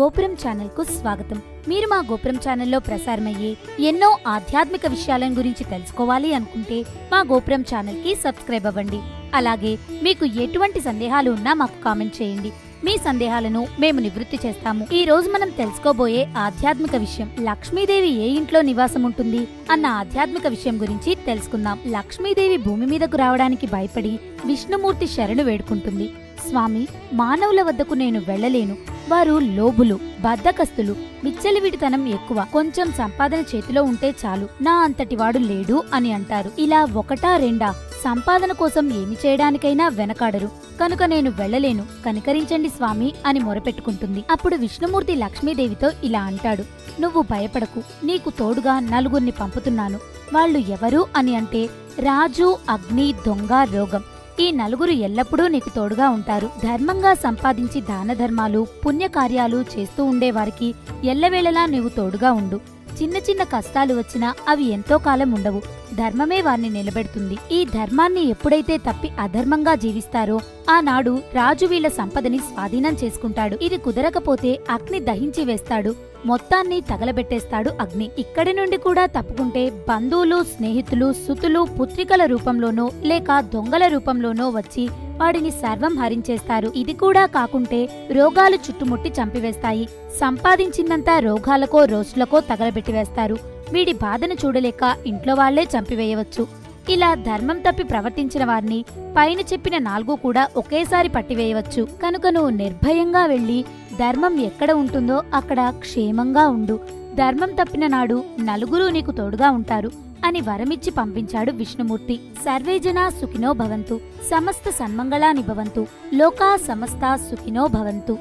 గోపురం ఛానల్కు స్వాగతం. మీరు మా గోపురం ఛానల్లో ప్రసారమయ్యే ఎన్నో ఆధ్యాత్మిక విషయాలను గురించి తెలుసుకోవాలి అనుకుంటే మా గోపురం ఛానల్కి సబ్స్క్రైబ్ అవ్వండి. అలాగే మీకు ఎటువంటి సందేహాలు ఉన్నా మాకు కామెంట్ చేయండి. మీ సందేహాలను మేము నివృత్తి చేస్తాము. ఈ రోజు మనం తెలుసుకోబోయే ఆధ్యాత్మిక విషయం లక్ష్మీదేవి ఏ ఇంట్లో నివాసం ఉంటుంది అన్న ఆధ్యాత్మిక విషయం గురించి తెలుసుకుందాం. లక్ష్మీదేవి భూమి మీదకు రావడానికి భయపడి విష్ణుమూర్తి శరణు వేడుకుంటుంది. స్వామి మానవుల వద్దకు నేను వెళ్ళలేను. వారు లోబులు బద్దకస్తులు మిచ్చలివిడితనం ఎక్కువ. కొంచెం సంపాదన చేతిలో ఉంటే చాలు. నా అంతటి వాడు లేడు అని అంటారు. ఇలా ఒకటా రెండా? సంపాదన కోసం ఏమి చేయడానికైనా వెనకాడరు. కనుక నేను వెళ్ళలేను. కనికరించండి స్వామి అని మొరపెట్టుకుంటుంది. అప్పుడు విష్ణుమూర్తి లక్ష్మీదేవితో ఇలా అంటాడు. నువ్వు భయపడకు. నీకు తోడుగా నలుగురిని పంపుతున్నాను. వాళ్ళు ఎవరు అని అంటే రాజు అగ్ని దొంగ రోగం. ఈ నలుగురు ఎల్లప్పుడూ నీకు తోడుగా ఉంటారు. ధర్మంగా సంపాదించి దాన ధర్మాలు పుణ్యకార్యాలు చేస్తూ ఉండేవారికి ఎల్లవేళలా నీవు తోడుగా ఉండు. చిన్న చిన్న కష్టాలు వచ్చినా అవి ఎంతో కాలం ఉండవు. ధర్మమే వారిని నిలబెడుతుంది. ఈ ధర్మాన్ని ఎప్పుడైతే తప్పి అధర్మంగా జీవిస్తారో ఆనాడు రాజు వీళ్ళ సంపదని స్వాధీనం చేసుకుంటాడు. ఇది కుదరకపోతే అగ్ని దహించి వేస్తాడు. మొత్తాన్ని తగలబెట్టేస్తాడు అగ్ని. ఇక్కడి నుండి కూడా తప్పుకుంటే బంధువులు స్నేహితులు సుతులు పుత్రికల రూపంలోనో లేక దొంగల రూపంలోనో వచ్చి వాడిని సర్వం హరించేస్తారు. ఇది కూడా కాకుంటే రోగాలు చుట్టుముట్టి చంపివేస్తాయి. సంపాదించిందంతా రోగాలకో రోసులకో తగలబెట్టివేస్తారు. వీడి బాధను చూడలేక ఇంట్లో వాళ్ళే చంపివేయవచ్చు. ఇలా ధర్మం తప్పి ప్రవర్తించిన వారిని పైన చెప్పిన నాలుగు కూడా ఒకేసారి పట్టివేయవచ్చు. కనుక నువ్వు నిర్భయంగా వెళ్ళి ధర్మం ఎక్కడ ఉంటుందో అక్కడ క్షేమంగా ఉండు. ధర్మం తప్పిన నాడు నలుగురు నీకు తోడుగా ఉంటారు అని వరమిచ్చి పంపించాడు విష్ణుమూర్తి. సర్వేజనా సుఖినో భవంతు. సమస్త సన్మంగళాని భవంతు. లోకా సమస్త సుఖినో భవంతు.